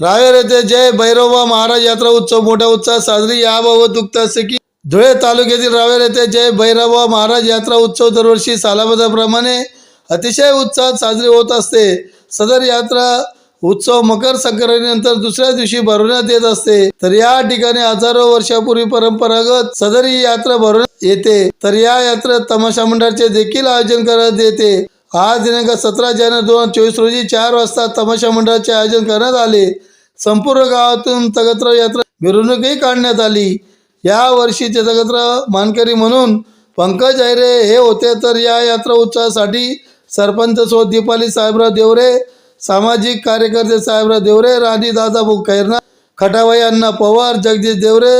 रावेर येथे जय भैरवबा महाराज यात्रा उत्सव मोठ्या उत्साहात साजरी याबाबत उक्त असे की धुळे तालुक्यातील रावेर येथे जय भैरव महाराज यात्रा उत्सव दरवर्षी सालाबद्धाप्रमाणे अतिशय उत्साहात साजरी होत असते. सदर यात्रा उत्सव मकर संक्रांतीनंतर दुसऱ्या दिवशी भरवण्यात येत असते. तर या ठिकाणी हजारो वर्षापूर्वी परंपरागत सदर ही यात्रा भरवण्यात येते. तर या यात्रेत तमाशा मंडळाचे देखील आयोजन करण्यात येते. आज दिनांक सतरा जानेवारी दोन हजार चोवीस रोजी चार वाजता तमाशा मंडळाचे आयोजन करण्यात आले. संपूर्ण गावातून जगत्र यात्रा मिरवणूकही काढण्यात आली. या वर्षीचे जगत्र मानकरी म्हणून पंकज ऐरे हे होते. तर या यात्रा उत्सवासाठी सरपंच सो दीपाली साहेबराव देवरे सामाजिक कार्यकर्ते साहेबराव देवरे राणी दादा खैरना खटाबाई अण्णा पवार जगदीश देवरे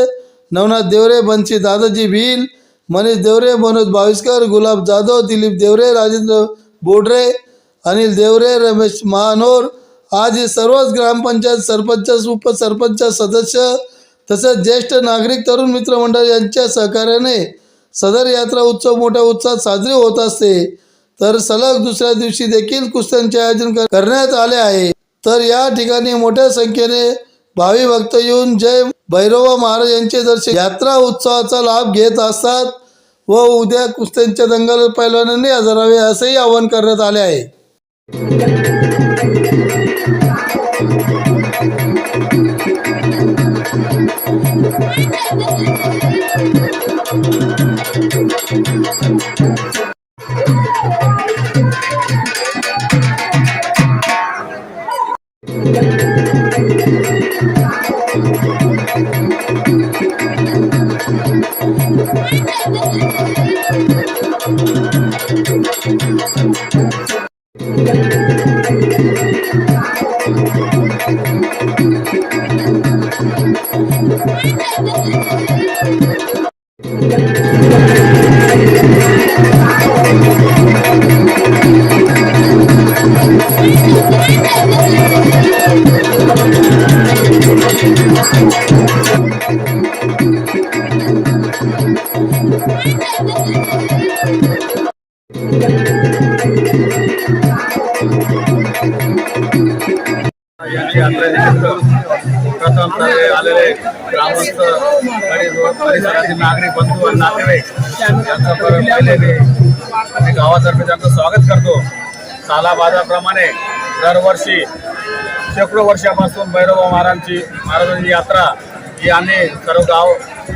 नवनाथ देवरे बंशी दादाजी भील मनीष देवरे मनोज भाविस्कर गुलाब जाधव दिलीप देवरे राजेंद्र बोडरे अनिल देवरे रमेश महानोर आज हे सर्वच ग्रामपंचायत सरपंच उपसरपंच सदस्य तसेच ज्येष्ठ नागरिक तरुण मित्रमंडळ यांच्या सहकार्याने सदर यात्रा उत्सव मोठ्या उत्साहात साजरी होत असते. तर सलग दुसऱ्या दिवशी देखील कुस्त्यांचे आयोजन करण्यात आले आहे. तर या ठिकाणी मोठ्या संख्येने भावी भक्त येऊन जय भैरवा महाराज यांचे दर्शन यात्रा उत्सवाचा लाभ घेत असतात व उद्या कुस्त्यांच्या दंगल पैलवानांनी हजरावे असेही आवाहन करण्यात आले आहे. Thank you. प्रथम आलेले ग्रामस्थ परिसरातील नागरिक बंधू आणि नातेवाईक यांचं गावातर्फे त्यांचं स्वागत करतो. सालाबाजाप्रमाणे दरवर्षी शेकडो वर्षापासून भैरवबा महाराजांची महाराजांची यात्रा ही आम्ही सर्व गाव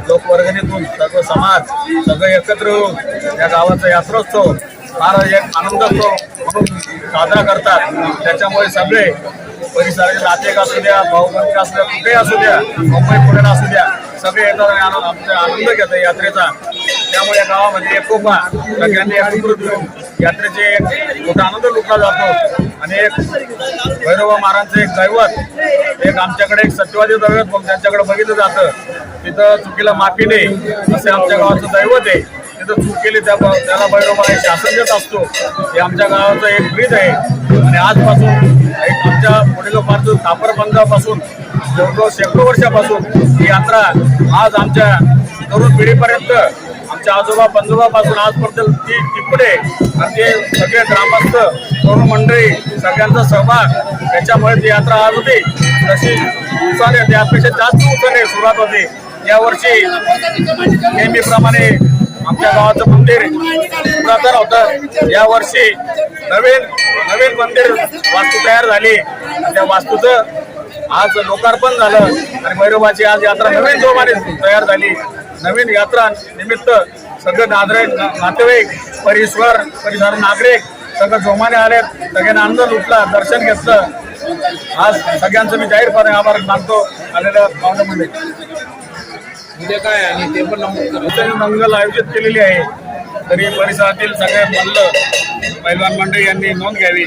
लोकवर्गणीतून सर्व समाज सगळे एकत्र येऊन या गावाचा यात्रोत्सव फार एक आनंदोत्सव म्हणून साजरा करतात. त्याच्यामुळे सगळे परिसराचे नातेक असू द्या भाऊबंद असू द्या कुठेही असू द्या मुंबई पुण्याला असू द्या सगळे येतात आणि आनंद आमचा आनंद घेतात यात्रेचा. त्यामुळे गावामध्ये एकोपा सगळ्यांनी एकत्रित घेऊन यात्रेचे एक मोठा आनंद लुटला जातो. आणि एक भैरवा महाराजांचं एक दैवत एक आमच्याकडे एक सत्यवादी दैवत मग त्यांच्याकडे बघितलं जातं. तिथं चुकीला माफी नाही असे आमच्या गावाचं दैवत आहे. तिथं चूक केली त्या त्याला भैरवा शासन देत असतो. हे आमच्या गावाचं एक ब्रीज आहे. आणि आजपासून एक आमच्या वडिलोपार्जित कापर तापरबंदापासून जवळजवळ शेकडो वर्षापासून ही यात्रा आज आमच्या तरुण पिढीपर्यंत आमच्या आजोबा पंजोबापासून आजपर्यंत ती टिपडे आणि सगळे ग्रामस्थ तरुण मंडळी सगळ्यांचा सहभाग त्याच्यामुळे ती यात्रा आज होती. तशी उत्साहाने त्यापेक्षा जास्त उत्साहाने सुरुवात होती. यावर्षी नेहमीप्रमाणे आमच्या गावाचं मंदिर पुरातन होतं. यावर्षी नवीन नवीन मंदिर वास्तू तयार झाली. आणि त्या वास्तूचं आज लोकार्पण झालं आणि मैरोबाची आज यात्रा नवीन जोमाने तयार झाली. नवीन यात्रा निमित्त सगळं नादरे नातेवाईक परिसर परिसर नागरिक सगळं जोमाने आले सगळ्यांना आनंद लुटला दर्शन घेतलं. आज सगळ्यांचं मी जाहीरपणे आभार मानतो. आलेल्या पाहुण्यामध्ये उद्या काय आणि ते पण नमूद मंगल आयोजित केलेली आहे. तरी परिसरातील सगळे मल्ल पैलवान मंडळी यांनी नोंद घ्यावी.